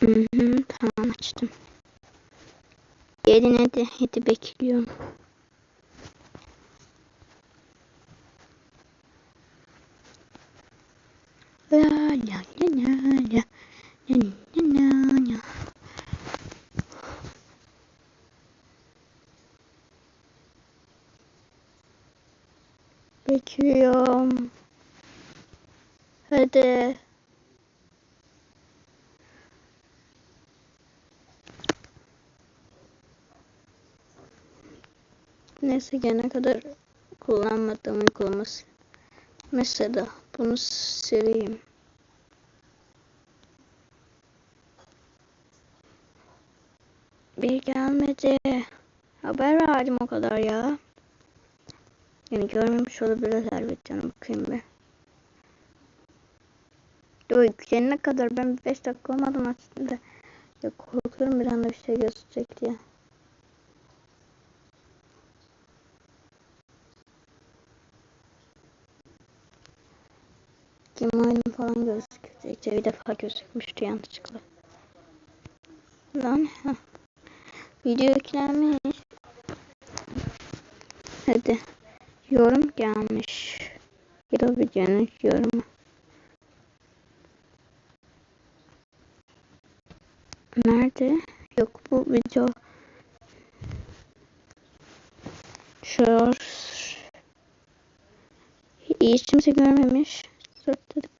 Hı hı, tamam açtım. Yerine de hedi bekliyorum. La la la la la la la la Bekliyorum. Hadi. Neyse gene kadar kullanmadığım uygulaması. Mesela bunu sileyim. Bir gelmedi. Haber verdim o kadar ya. Yani görmemiş olabilirler bir tane bakayım bir. Dur yüklenene kadar ben 5 dakika olmadım aslında. Ya korkuyorum bir anda bir şey gösterecek diye. Kim oyunum falan gözükecek. Bir defa gözükmüştü yanlışlıkla. Lan heh. Video yüklenmiş. Hadi. Yorum gelmiş. Ya da videonun yorumu. Nerede? Yok bu video. Shorts. Hiç kimse görmemiş. Sırtladık.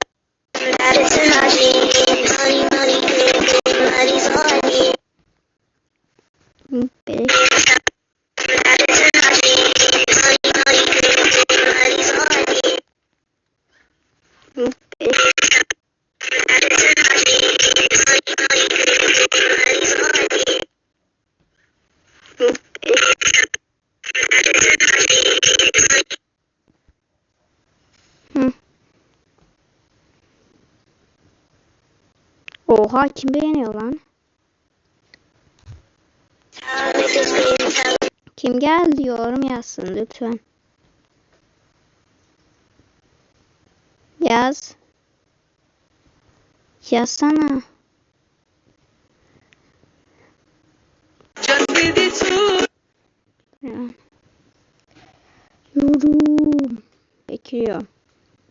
Oha kim beğeniyor lan? Kim geldi yorum yazsın lütfen. Yaz. Yazsana. Ya. Yorum. Bekliyorum.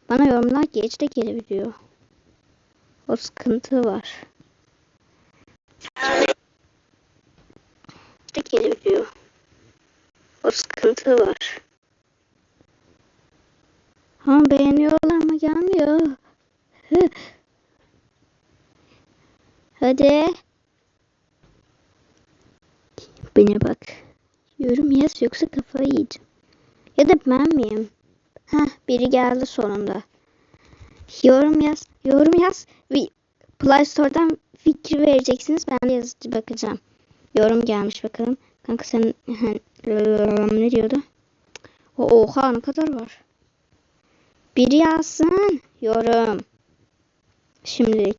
Bana yorumlar geç de gelebiliyor. O sıkıntı var. De gelebiliyor. O sıkıntı var. Ha beğeniyorlar ama gelmiyor. Hadi. Bana bak. Yorum yaz yoksa kafayı yiyeceğim. Ya da ben miyim? Heh biri geldi sonunda. Yorum yaz. Yorum yaz. Vi- Play Store'dan fikir vereceksiniz. Ben de yazıcı bakacağım. Yorum gelmiş bakalım. Kanka sen ne diyordu? Oha ne kadar var. Biri yazsın. Yorum. Şimdilik.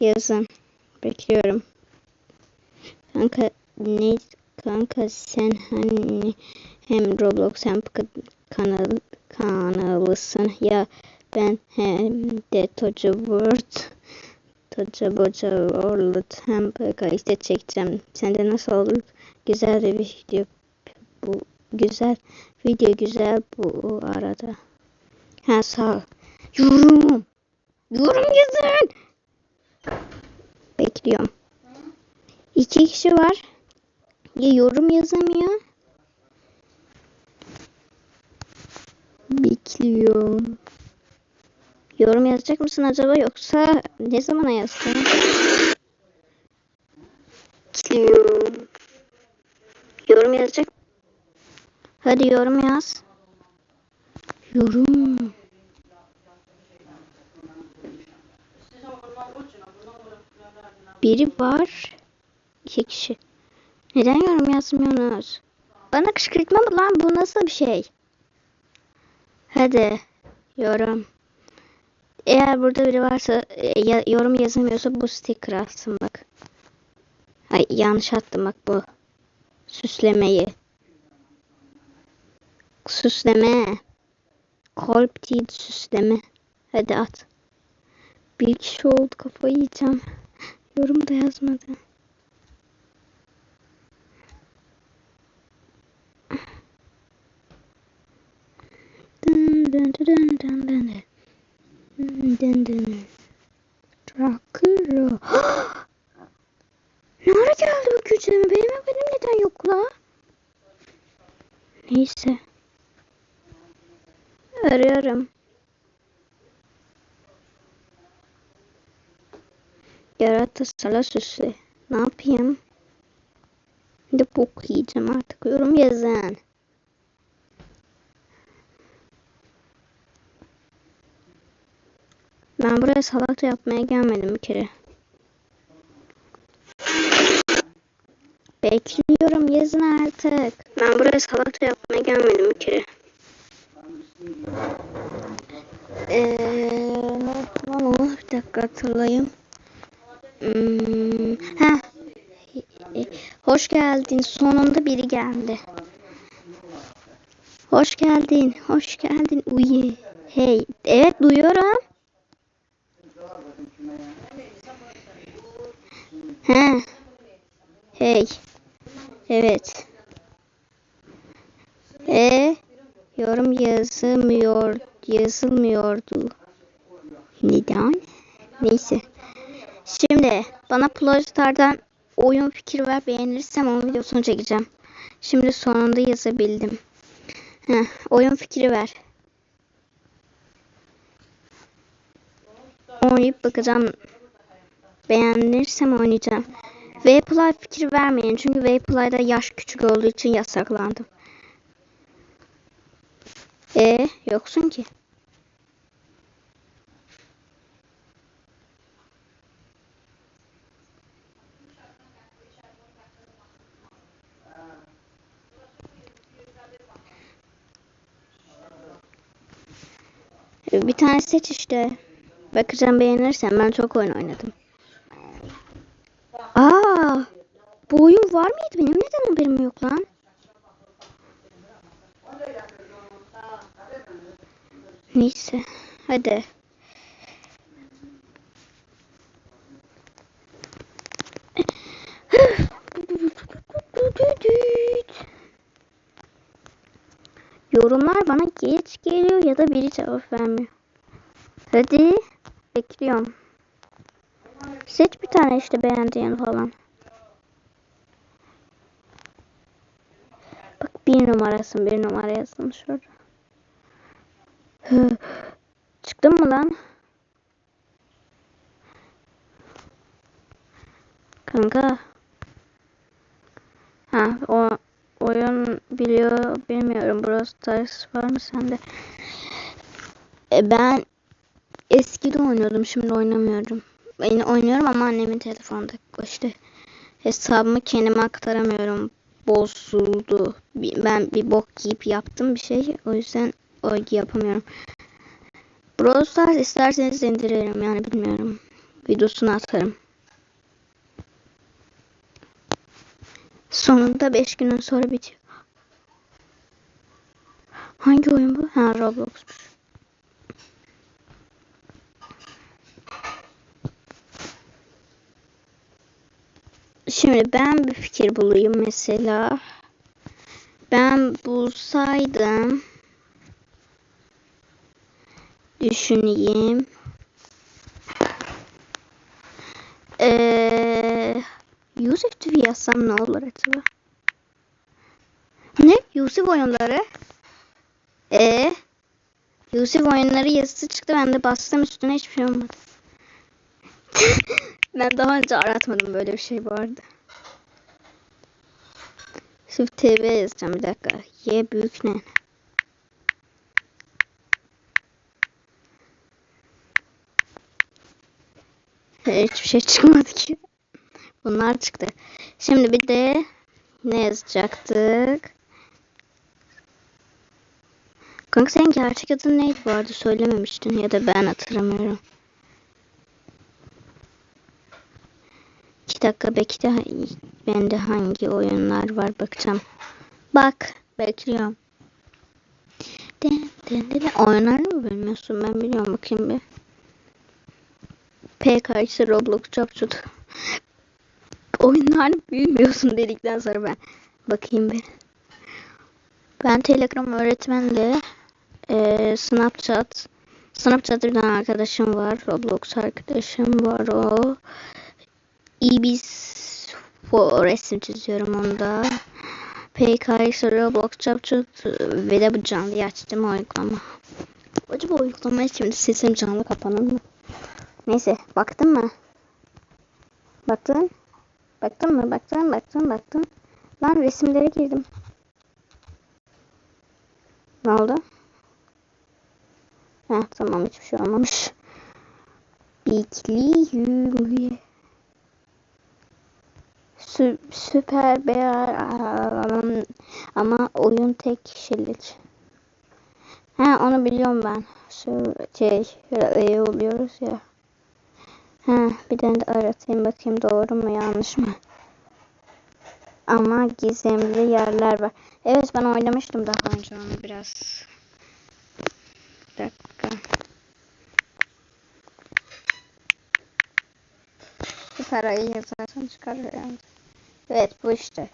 Yazın. Bekliyorum. Kanka ne kanka sen hani hem Roblox hem kanal kanalısın ya ben hem de Toca World Toca Boca World hem işte çekeceğim. Sende nasıl olur? Güzel bir video bu güzel video güzel bu arada. Ha sağ ol. Yorum. Yorum yazın. Bekliyorum. İki kişi var. Ya yorum yazamıyor. Bekliyorum. Yorum yazacak mısın acaba yoksa ne zamana yazdın? Bekliyorum. Yorum yazacak. Hadi yorum yaz. Yorum. Biri var. İki kişi. Neden yorum yazmıyorsunuz? Bana kışkırtma mı lan? Bu nasıl bir şey? Hadi. Yorum. Eğer burada biri varsa e, ya- yorum yazamıyorsa bu sticker alsın bak. Ay yanlış attım bak bu. Süslemeyi. Süsleme. Değil süsleme. Hadi at. Bir kişi oldu kafayı yiyeceğim. Yorum da yazmadı. Dın dın dın dın dın dın. Dın. Drakuro. ne ara geldi bu gücüm? Benim haberim neden yok la? Neyse. Arıyorum. Yarata sala süsü. Ne yapayım? Bir de bok yiyeceğim artık. Yorum yazın. Ben buraya salata yapmaya gelmedim bir kere. Bekliyorum yazın artık. Ben buraya salata yapmaya gelmedim bir kere. Eee ne? Bir dakika hatırlayayım. Hmm, heh. Hoş geldin. Sonunda biri geldi. Hoş geldin. Hoş geldin. Uye. Hey. Evet duyuyorum. He. Hey. Evet. E yorum yazılmıyor yazılmıyordu. Neden? Neyse. Şimdi bana Plojstar'dan oyun fikri ver beğenirsem onun videosunu çekeceğim. Şimdi sonunda yazabildim. Heh, oyun fikri ver. Oynayıp bakacağım. Beğenirsem oynayacağım. Vplay fikir vermeyin çünkü Vplay'da yaş küçük olduğu için yasaklandım. E yoksun ki. Bir tane seç işte. Bakacağım beğenirsen ben çok oyun oynadım. Aa, bu oyun var mıydı? Benim neden haberim yok lan? Neyse. Hadi. Yorumlar bana geç geliyor ya da biri cevap vermiyor. Hadi. Bekliyorum. Seç bir tane işte beğendiğin falan. Bak bir numarasın bir numara yazılmış orada. Çıktın mı lan? Kanka. Ha o oyun biliyor bilmiyorum. Brawl Stars var mı sende? E, ben eskide oynuyordum şimdi oynamıyorum. Ben oynuyorum ama annemin telefonunda işte hesabımı kendime aktaramıyorum. Bozuldu. Ben bir bok giyip yaptım bir şey. O yüzden o yapamıyorum. Brawl Stars isterseniz indiririm yani bilmiyorum. Videosunu atarım. Sonunda 5 günün sonra bitiyor. Hangi oyun bu? Ha Roblox'muş. Şimdi ben bir fikir bulayım mesela. Ben bulsaydım düşüneyim. Ee, Yusuf TV yazsam ne olur acaba? Ne? Yusuf oyunları? Ee, Yusuf oyunları yazısı çıktı. Ben de bastım üstüne hiçbir şey olmadı. ben daha önce aratmadım böyle bir şey bu arada. TV yazacağım bir dakika. Y büyük ne? Hiçbir şey çıkmadı ki. Bunlar çıktı. Şimdi bir de ne yazacaktık? Kanka senin gerçek adın neydi bu arada söylememiştin ya da ben hatırlamıyorum. İki dakika bekle. Bende hangi oyunlar var bakacağım. Bak bekliyorum. Den, den, den. Oyunları mı bilmiyorsun ben biliyorum bakayım bir. PKX Roblox Capcut. Oyunlarını bilmiyorsun dedikten sonra ben bakayım bir. Ben Telegram öğretmenle eee Snapchat Snapchat'ta bir tane arkadaşım var. Roblox arkadaşım var o. Ibis for resim çiziyorum onda. PKX Roblox Capcut ve de bu canlıyı açtım o uygulama. Acaba uygulamaya şimdi sesim canlı kapanır mı? Neyse baktın mı? Baktın? Baktın mı? Baktın, baktın, baktın. Lan resimlere girdim. Ne oldu? Heh, tamam hiçbir şey olmamış. Bekliyüm. Sü süper beyar ama oyun tek kişilik. Ha onu biliyorum ben. Şu şey öyle oluyoruz ya. Ha bir tane de aratayım bakayım doğru mu yanlış mı? Ama gizemli yerler var. Evet ben oynamıştım daha önce onu biraz. Bir dakika. Süper ayı yazarsan çıkar herhalde. Evet bu işte.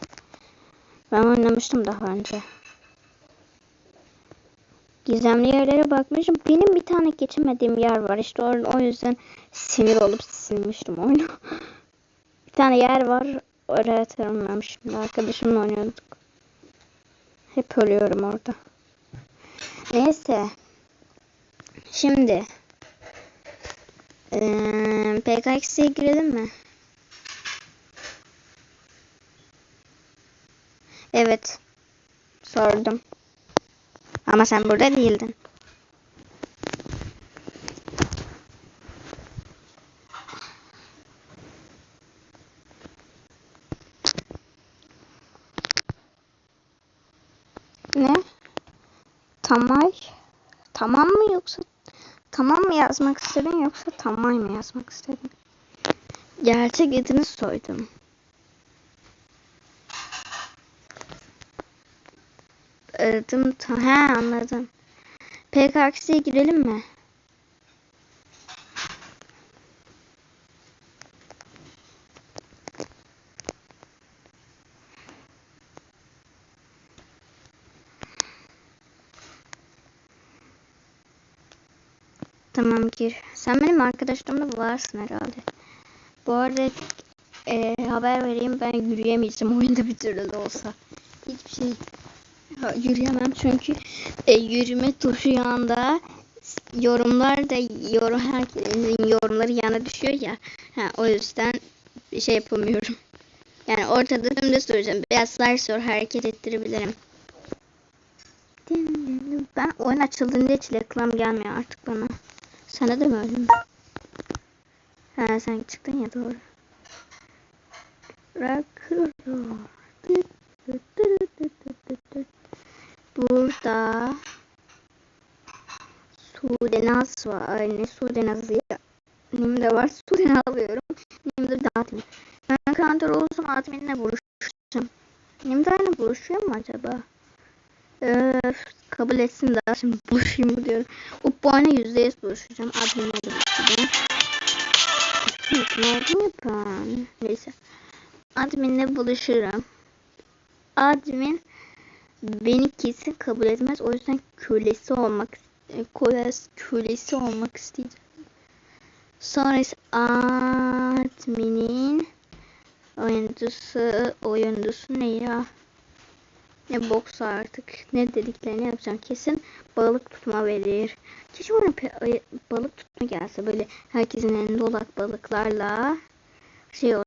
Ben oynamıştım daha önce. Gizemli yerlere bakmışım. Benim bir tane geçemediğim yer var. İşte orada o yüzden sinir olup silmiştim oyunu. bir tane yer var. Oraya şimdi. Arkadaşımla oynuyorduk. Hep ölüyorum orada. Neyse. Şimdi. Ee, PKX'e girelim mi? Evet. Sordum. Ama sen burada değildin. Ne? Tamay. Tamam mı yoksa tamam mı yazmak istedin yoksa tamay mı yazmak istedin? Gerçek adını soydum. Adım ta he anladım. PKX'ye girelim mi? Tamam gir. Sen benim arkadaşlarımda varsın herhalde. Bu arada e, haber vereyim ben yürüyemeyeceğim oyunda bir türlü de olsa. Hiçbir şey yürüyemem çünkü e, yürüme tuşu yanında yorumlar da yorum herkesin yorumları yana düşüyor ya. Ha, o yüzden bir şey yapamıyorum. Yani ortada dümdüz duracağım. Biraz sar sor hareket ettirebilirim. Ben oyun açıldığında hiç reklam gelmiyor artık bana. Sana da mı öyle? Ha sen çıktın ya doğru. Rock'n'roll. Burada Sudenaz var. Ay ne Sudenaz'ı. Nimde var. Sudenaz alıyorum. Nimde dağıtım. Ben kantor olsam adminle buluşacağım. Nimde'yle buluşuyor mu acaba? Öf, kabul etsin daha şimdi buluşayım mı diyorum. O puanı yüzde yüz buluşacağım. Adminle buluşacağım. Ne oldu ben? Neyse. Adminle buluşurum. Admin beni kesin kabul etmez. O yüzden kölesi olmak kölesi, kölesi olmak isteyeceğim. Sonra ise adminin oyuncusu oyuncusu ne ya? Ne boksa artık. Ne dediklerini yapacağım. Kesin balık tutma verir. Keşke bana balık tutma gelse. Böyle herkesin elinde olak balıklarla şey